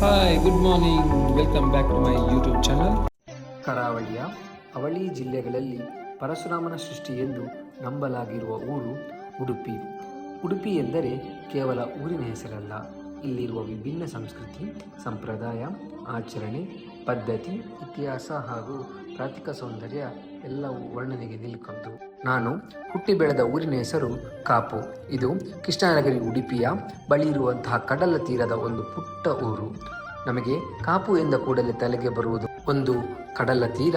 Hi, good morning welcome back to my YouTube channel ಕರಾವಳಿಯ ಅವಳಿ ಜಿಲ್ಲೆಗಳಲ್ಲಿ ಪರಶುರಾಮನ ಸೃಷ್ಟಿ ಎಂದು ನಂಬಲಾಗಿರುವ ಊರು ಉಡುಪಿ. ಉಡುಪಿ ಎಂದರೆ ಕೇವಲ ಊರಿನ ಹೆಸರಲ್ಲ ಇಲ್ಲಿರುವ ವಿಭಿನ್ನ ಸಂಸ್ಕೃತಿ ಸಂಪ್ರದಾಯ ಆಚರಣೆ ಪದ್ಧತಿ ಇತಿಹಾಸ ಹಾಗೂ ಪ್ರಾಕೃತಿಕ ಸೌಂದರ್ಯ ಎಲ್ಲವೂ ವರ್ಣನೆಗೆ ನಿಲ್ಕೊಂಡು ನಾನು ಹುಟ್ಟಿ ಬೆಳೆದ ಊರಿನ ಹೆಸರು ಕಾಪು. ಇದು ಕೃಷ್ಣನಗರಿ ಉಡುಪಿಯ ಬಳಿ ಇರುವಂತಹ ಕಡಲ ತೀರದ ಒಂದು ಪುಟ್ಟ ಊರು. ನಮಗೆ ಕಾಪು ಎಂದ ಕೂಡಲೇ ತಲೆಗೆ ಬರುವುದು ಒಂದು ಕಡಲ ತೀರ,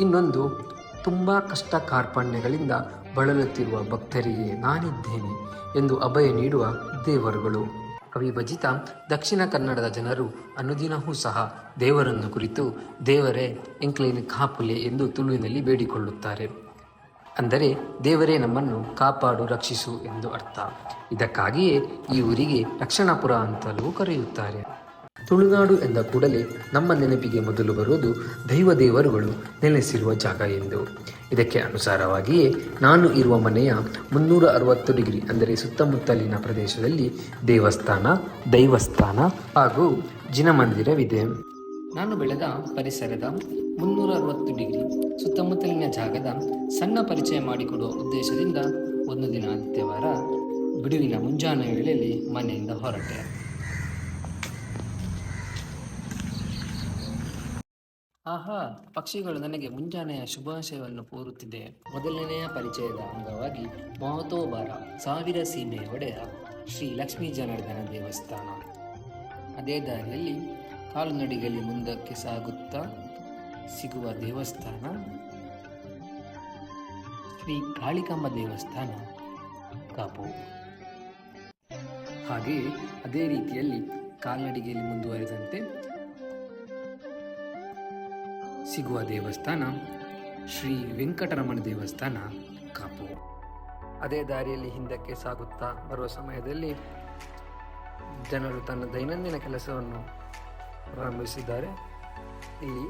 ಇನ್ನೊಂದು ತುಂಬ ಕಷ್ಟ ಕಾರ್ಪಣ್ಯಗಳಿಂದ ಬಳಲುತ್ತಿರುವ ಭಕ್ತರಿಗೆ ನಾನಿದ್ದೇನೆ ಎಂದು ಅಭಯ ನೀಡುವ ದೇವರುಗಳು. ಅವಿಭಜಿತ ದಕ್ಷಿಣ ಕನ್ನಡದ ಜನರು ಅನುದಿನವೂ ಸಹ ದೇವರನ್ನು ಕುರಿತು ದೇವರೇ ಎಂಕ್ಲೇನ್ ಕಾಪುಲೆ ಎಂದು ತುಳುವಿನಲ್ಲಿ ಬೇಡಿಕೊಳ್ಳುತ್ತಾರೆ. ಅಂದರೆ ದೇವರೇ ನಮ್ಮನ್ನು ಕಾಪಾಡು, ರಕ್ಷಿಸು ಎಂದು ಅರ್ಥ. ಇದಕ್ಕಾಗಿಯೇ ಈ ಊರಿಗೆ ರಕ್ಷಣಾಪುರ ಅಂತಲೂ ಕರೆಯುತ್ತಾರೆ. ತುಳುನಾಡು ಎಂದ ಕೂಡಲೇ ನಮ್ಮ ನೆನಪಿಗೆ ಮೊದಲು ಬರುವುದು ದೈವ ದೇವರುಗಳು ನೆಲೆಸಿರುವ ಜಾಗ ಎಂದು. ಇದಕ್ಕೆ ಅನುಸಾರವಾಗಿಯೇ ನಾನು ಇರುವ ಮನೆಯ ಮುನ್ನೂರ ಅರವತ್ತು ಡಿಗ್ರಿ ಅಂದರೆ ಸುತ್ತಮುತ್ತಲಿನ ಪ್ರದೇಶದಲ್ಲಿ ದೇವಸ್ಥಾನ, ದೈವಸ್ಥಾನ ಹಾಗೂ ಜಿನಮಂದಿರವಿದೆ. ನಾನು ಬೆಳೆದ ಪರಿಸರದ ಮುನ್ನೂರ ಅರವತ್ತು ಡಿಗ್ರಿ ಸುತ್ತಮುತ್ತಲಿನ ಜಾಗದ ಸಣ್ಣ ಪರಿಚಯ ಮಾಡಿಕೊಡುವ ಉದ್ದೇಶದಿಂದ ಒಂದು ದಿನ ಆದಿತ್ಯವಾರ ಬಿಡುವಿನ ಮುಂಜಾನೆ ವೇಳೆಯಲ್ಲಿ ಮನೆಯಿಂದ ಹೊರಟೆ. ಆಹಾ, ಪಕ್ಷಿಗಳು ನನಗೆ ಮುಂಜಾನೆಯ ಶುಭಾಶಯವನ್ನು ಕೋರುತ್ತಿದೆ. ಮೊದಲನೆಯ ಪರಿಚಯದ ಅಂಗವಾಗಿ ಮಹತೋಬಾರ, ಸಾವಿರ ಸೀಮೆಯ ಒಡೆಯ ಶ್ರೀ ಲಕ್ಷ್ಮೀ ಜನಾರ್ದನ ದೇವಸ್ಥಾನ. ಅದೇ ದಾರಿಯಲ್ಲಿ ಕಾಲುನಡಿಗೆಯಲ್ಲಿ ಮುಂದಕ್ಕೆ ಸಾಗುತ್ತಾ ಸಿಗುವ ದೇವಸ್ಥಾನ. ಶ್ರೀ ಕಾಳಿಕಾಂಬ ದೇವಸ್ಥಾನ, ಕಾಪು. ಹಾಗೆಯೇ ಅದೇ ರೀತಿಯಲ್ಲಿ ಕಾಲ್ನಡಿಗೆಯಲ್ಲಿ ಮುಂದುವರೆದಂತೆ ಸಿಗುವ ದೇವಸ್ಥಾನ ಶ್ರೀ ವೆಂಕಟರಮಣ ದೇವಸ್ಥಾನ ಕಾಪು. ಅದೇ ದಾರಿಯಲ್ಲಿ ಹಿಂದಕ್ಕೆ ಸಾಗುತ್ತಾ ಬರುವ ಸಮಯದಲ್ಲಿ ಜನರು ತನ್ನ ದೈನಂದಿನ ಕೆಲಸವನ್ನು ಪ್ರಾರಂಭಿಸಿದ್ದಾರೆ. ಇಲ್ಲಿ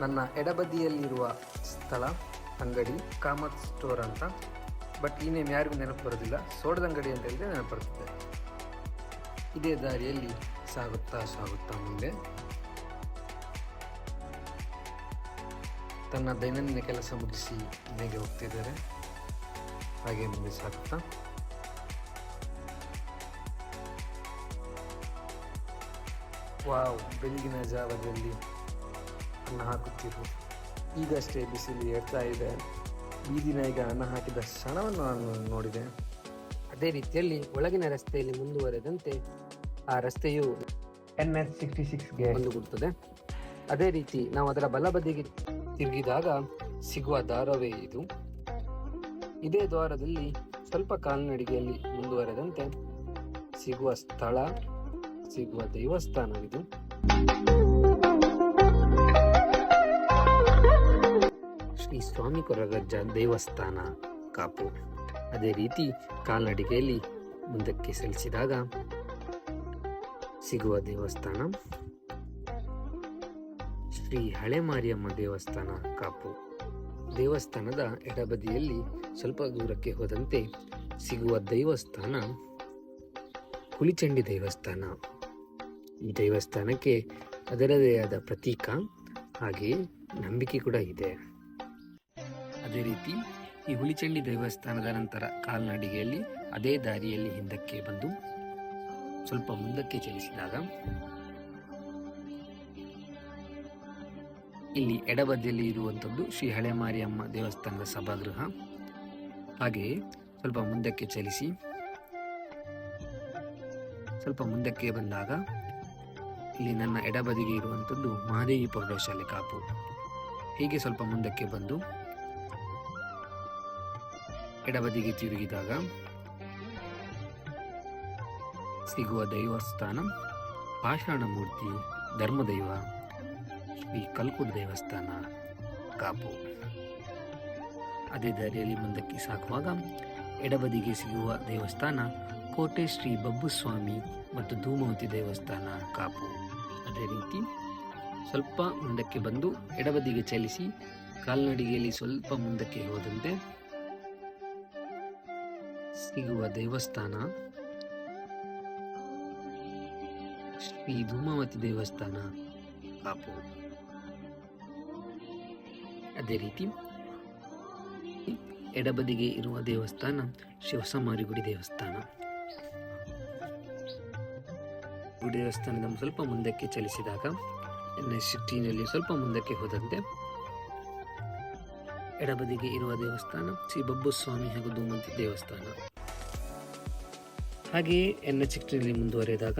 ನನ್ನ ಎಡಬದಿಯಲ್ಲಿರುವ ಸ್ಥಳ ಅಂಗಡಿ, ಕಾಮತ್ ಸ್ಟೋರ್ ಅಂತ. ಬಟ್ ಈ ನೇಮ್ ಯಾರಿಗೂ ನೆನಪು ಬರೋದಿಲ್ಲ. ಸೋಡದ ಅಂಗಡಿ ಅಂತ ಹೇಳಿದ್ರೆ ನೆನಪು ಬರ್ತದೆ. ಇದೇ ದಾರಿಯಲ್ಲಿ ಸಾಗುತ್ತಾ ಸಾಗುತ್ತಾ ಮುಂದೆ ತನ್ನ ದೈನಂದಿನ ಕೆಲಸ ಮುಗಿಸಿ ಮನೆಗೆ ಹೋಗ್ತಿದ್ದಾರೆ. ಹಾಗೆ ಮುಂದೆ ಸಾಗುತ್ತಾ. ವಾವ್ ಬೆಳಗಿನ ಜಾವದಲ್ಲಿ ಅನ್ನ ಹಾಕುತ್ತಿರು. ಈಗಷ್ಟೇ ಬಿಸಿಲು ಏರ್ತಾ ಇದೆ. ಈ ದಿನ ಈಗ ಅನ್ನ ಹಾಕಿದ ಕ್ಷಣವನ್ನು ನಾನು ನೋಡಿದೆ. ಅದೇ ರೀತಿಯಲ್ಲಿ ಒಳಗಿನ ರಸ್ತೆಯಲ್ಲಿ ಮುಂದುವರೆದಂತೆ ಆ ರಸ್ತೆಯು ಎನ್ ಎಸ್ ಸಿಕ್ಸ್ಟಿ ಸಿಕ್ಸ್ಗೆ ಹೊಂದಿಕೊಳ್ಳುತ್ತದೆ ಅದೇ ರೀತಿ ನಾವು ಅದರ ಬಲಬದಿಗೆ ತಿರುಗಿದಾಗ ಸಿಗುವ ದಾರವೇ ಇದು. ಇದೇ ದ್ವಾರದಲ್ಲಿ ಸ್ವಲ್ಪ ಕಾಲ್ನಡಿಗೆಯಲ್ಲಿ ಮುಂದುವರೆದಂತೆ ಸಿಗುವ ಸ್ಥಳ, ಸಿಗುವ ದೇವಸ್ಥಾನವಿದು. ಶ್ರೀ ಸ್ವಾಮಿ ಕೊರಗಜ್ಜ ದೇವಸ್ಥಾನ, ಕಾಪು. ಅದೇ ರೀತಿ ಕಾಲ್ನಡಿಗೆಯಲ್ಲಿ ಮುಂದಕ್ಕೆ ಸಲ್ಲಿಸಿದಾಗ ಸಿಗುವ ದೇವಸ್ಥಾನ. ಶ್ರೀ ಹಳೆ ಮಾರಿಯಮ್ಮ ದೇವಸ್ಥಾನ ಕಾಪು. ದೇವಸ್ಥಾನದ ಎಡಬದಿಯಲ್ಲಿ ಸ್ವಲ್ಪ ದೂರಕ್ಕೆ ಹೋದಂತೆ ಸಿಗುವ ದೇವಸ್ಥಾನ ಹುಲಿಚಂಡಿ ದೇವಸ್ಥಾನ. ಈ ದೇವಸ್ಥಾನಕ್ಕೆ ಅದರದೇ ಆದ ಪ್ರತೀಕ ಹಾಗೆಯೇ ನಂಬಿಕೆ ಕೂಡ ಇದೆ. ಅದೇ ರೀತಿ ಈ ಹುಲಿಚಂಡಿ ದೇವಸ್ಥಾನದ ನಂತರ ಕಾಲ್ನಡಿಗೆಯಲ್ಲಿ ಅದೇ ದಾರಿಯಲ್ಲಿ ಹಿಂದಕ್ಕೆ ಬಂದು ಸ್ವಲ್ಪ ಮುಂದಕ್ಕೆ ಚಲಿಸಿದಾಗ ಇಲ್ಲಿ ಎಡಬದಿಯಲ್ಲಿ ಇರುವಂಥದ್ದು ಶ್ರೀ ಹಳೆ ಮಾರಿಯಮ್ಮ ದೇವಸ್ಥಾನದ ಸಭಾಗೃಹ. ಹಾಗೆಯೇ ಸ್ವಲ್ಪ ಮುಂದಕ್ಕೆ ಚಲಿಸಿ. ಸ್ವಲ್ಪ ಮುಂದಕ್ಕೆ ಬಂದಾಗ ಇಲ್ಲಿ ನನ್ನ ಎಡಬದಿಗೆ ಇರುವಂಥದ್ದು ಮಹಾದೇವಿ ಪ್ರೌಢಶಾಲೆ ಕಾಪು. ಹೀಗೆ ಸ್ವಲ್ಪ ಮುಂದಕ್ಕೆ ಬಂದು ಎಡಬದಿಗೆ ತಿರುಗಿದಾಗ ಸಿಗುವ ದೈವಸ್ಥಾನ, ಪಾಷಾಣ ಮೂರ್ತಿ, ಧರ್ಮದೈವ ಶ್ರೀ ಕಲ್ಕುದ ದೇವಸ್ಥಾನ, ಕಾಪು. ಅದೇ ದಾರಿಯಲ್ಲಿ ಮುಂದಕ್ಕೆ ಸಾಕುವಾಗ ಎಡಬದಿಗೆ ಸಿಗುವ ದೇವಸ್ಥಾನ ಕೋಟೆ ಶ್ರೀ ಬಬ್ಬುಸ್ವಾಮಿ ಮತ್ತು ಧೂಮವತಿ ದೇವಸ್ಥಾನ, ಕಾಪು. ಅದೇ ರೀತಿ ಸ್ವಲ್ಪ ಮುಂದಕ್ಕೆ ಬಂದು ಎಡಬದಿಗೆ ಚಲಿಸಿ ಕಾಲ್ನಡಿಗೆಯಲ್ಲಿ ಸ್ವಲ್ಪ ಮುಂದಕ್ಕೆ ಹೋದಂತೆ ಸಿಗುವ ದೇವಸ್ಥಾನ ಶ್ರೀ ಧೂಮವತಿ ದೇವಸ್ಥಾನ, ಕಾಪು. ಅದೇ ರೀತಿ ಎಡಬದಿಗೆ ಇರುವ ದೇವಸ್ಥಾನ ಶಿವಸಮಾರಿಗುಡಿ ದೇವಸ್ಥಾನ. ಗುಡಿ ದೇವಸ್ಥಾನದ ಸ್ವಲ್ಪ ಮುಂದಕ್ಕೆ ಚಲಿಸಿದಾಗ ಸಿಟಿನಲ್ಲಿ ಸ್ವಲ್ಪ ಮುಂದಕ್ಕೆ ಹೋದಂತೆ ಎಡಬದಿಗೆ ಇರುವ ದೇವಸ್ಥಾನ ಶ್ರೀ ಬಬ್ಬು ಸ್ವಾಮಿ ಹಾಗೂ ಧೂಮಂತಿ ದೇವಸ್ಥಾನ. ಹಾಗೆಯೇ ಎನ್ ಎಚ್ ಮುಂದುವರೆದಾಗ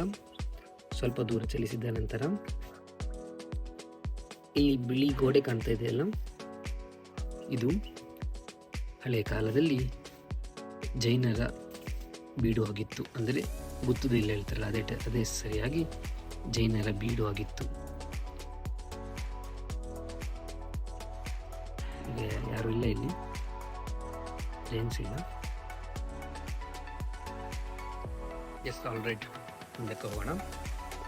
ಸ್ವಲ್ಪ ದೂರ ಚಲಿಸಿದ ನಂತರ ಇಲ್ಲಿ ಬಿಳಿ ಗೋಡೆ ಕಾಣ್ತಾ ಇದೆಯಲ್ಲ ಇದು ಹಳೆ ಕಾಲದಲ್ಲಿ ಜೈನರ ಬೀಡು ಆಗಿತ್ತು. ಅಂದರೆ ಗುತ್ತುದು ಇಲ್ಲ ಹೇಳ್ತಾರಲ್ಲ, ಅದೇ ಅದೇ ಸರಿಯಾಗಿ ಜೈನರ ಬೀಡು ಆಗಿತ್ತು. ಯಾರು ಇಲ್ಲ ಇಲ್ಲಿ. ಜೈನ್ಸ್ ಇಲ್ಲ. ಎಸ್ ಆಲ್ ರೈಟ್ ಮುಂದಕ್ಕೆ ಹೋಗೋಣ.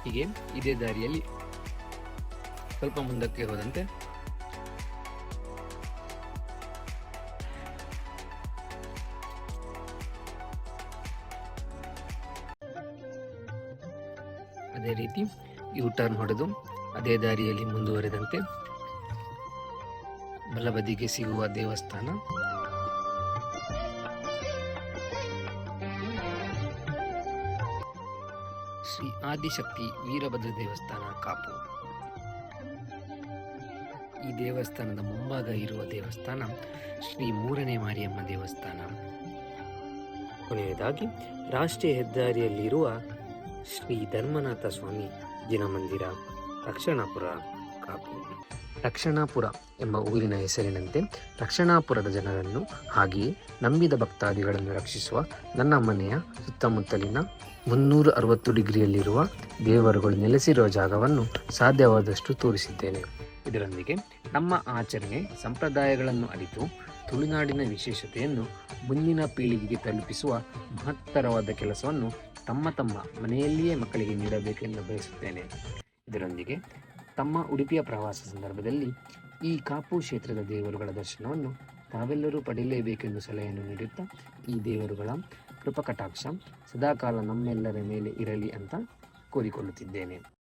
ಹೀಗೆ ಇದೇ ದಾರಿಯಲ್ಲಿ ಸ್ವಲ್ಪ ಮುಂದಕ್ಕೆ ಹೋದಂತೆ ಅದೇ ರೀತಿ ಯು ಟರ್ನ್ ಹೊಡೆದು ಅದೇ ದಾರಿಯಲ್ಲಿ ಮುಂದುವರೆದಂತೆ ಬಲಬದಿಗೆ ಸಿಗುವ ದೇವಸ್ಥಾನ. ಶ್ರೀ ಆದಿಶಕ್ತಿ ವೀರಭದ್ರ ದೇವಸ್ಥಾನ ಕಾಪು. ಈ ದೇವಸ್ಥಾನದ ಮುಂಭಾಗ ಇರುವ ದೇವಸ್ಥಾನ ಶ್ರೀ ಮೂರನೇ ಮಾರಿಯಮ್ಮ ದೇವಸ್ಥಾನ. ಕೊನೆಯದಾಗಿ ರಾಷ್ಟ್ರೀಯ ಹೆದ್ದಾರಿಯಲ್ಲಿರುವ ಶ್ರೀ ಧರ್ಮನಾಥ ಸ್ವಾಮಿ ದಿನಮಂದಿರ ರಕ್ಷಣಾಪುರ ಕಾಪು. ರಕ್ಷಣಾಪುರ ಎಂಬ ಊರಿನ ಹೆಸರಿನಂತೆ ರಕ್ಷಣಾಪುರದ ಜನರನ್ನು ಹಾಗೆಯೇ ನಂಬಿದ ಭಕ್ತಾದಿಗಳನ್ನು ರಕ್ಷಿಸುವ ನನ್ನ ಮನೆಯ ಸುತ್ತಮುತ್ತಲಿನ ಮುನ್ನೂರ ಅರವತ್ತು ಡಿಗ್ರಿಯಲ್ಲಿರುವ ದೇವರುಗಳು ನೆಲೆಸಿರುವ ಜಾಗವನ್ನು ಸಾಧ್ಯವಾದಷ್ಟು ತೋರಿಸಿದ್ದೇನೆ. ಇದರೊಂದಿಗೆ ನಮ್ಮ ಆಚರಣೆ ಸಂಪ್ರದಾಯಗಳನ್ನು ಅರಿತು ತುಳುನಾಡಿನ ವಿಶೇಷತೆಯನ್ನು ಮುಂದಿನ ಪೀಳಿಗೆಗೆ ತಲುಪಿಸುವ ಮಹತ್ತರವಾದ ಕೆಲಸವನ್ನು ತಮ್ಮ ತಮ್ಮ ಮನೆಯಲ್ಲಿಯೇ ಮಕ್ಕಳಿಗೆ ನೀಡಬೇಕೆಂದು ಬಯಸುತ್ತೇನೆ. ಇದರೊಂದಿಗೆ ತಮ್ಮ ಉಡುಪಿಯ ಪ್ರವಾಸ ಸಂದರ್ಭದಲ್ಲಿ ಈ ಕಾಪು ಕ್ಷೇತ್ರದ ದೇವರುಗಳ ದರ್ಶನವನ್ನು ತಾವೆಲ್ಲರೂ ಪಡೆಯಲೇಬೇಕೆಂದು ಸಲಹೆಯನ್ನು ನೀಡುತ್ತಾ ಈ ದೇವರುಗಳ ಕೃಪಕಟಾಕ್ಷ ಸದಾಕಾಲ ನಮ್ಮೆಲ್ಲರ ಮೇಲೆ ಇರಲಿ ಅಂತ ಕೋರಿಕೊಳ್ಳುತ್ತಿದ್ದೇನೆ.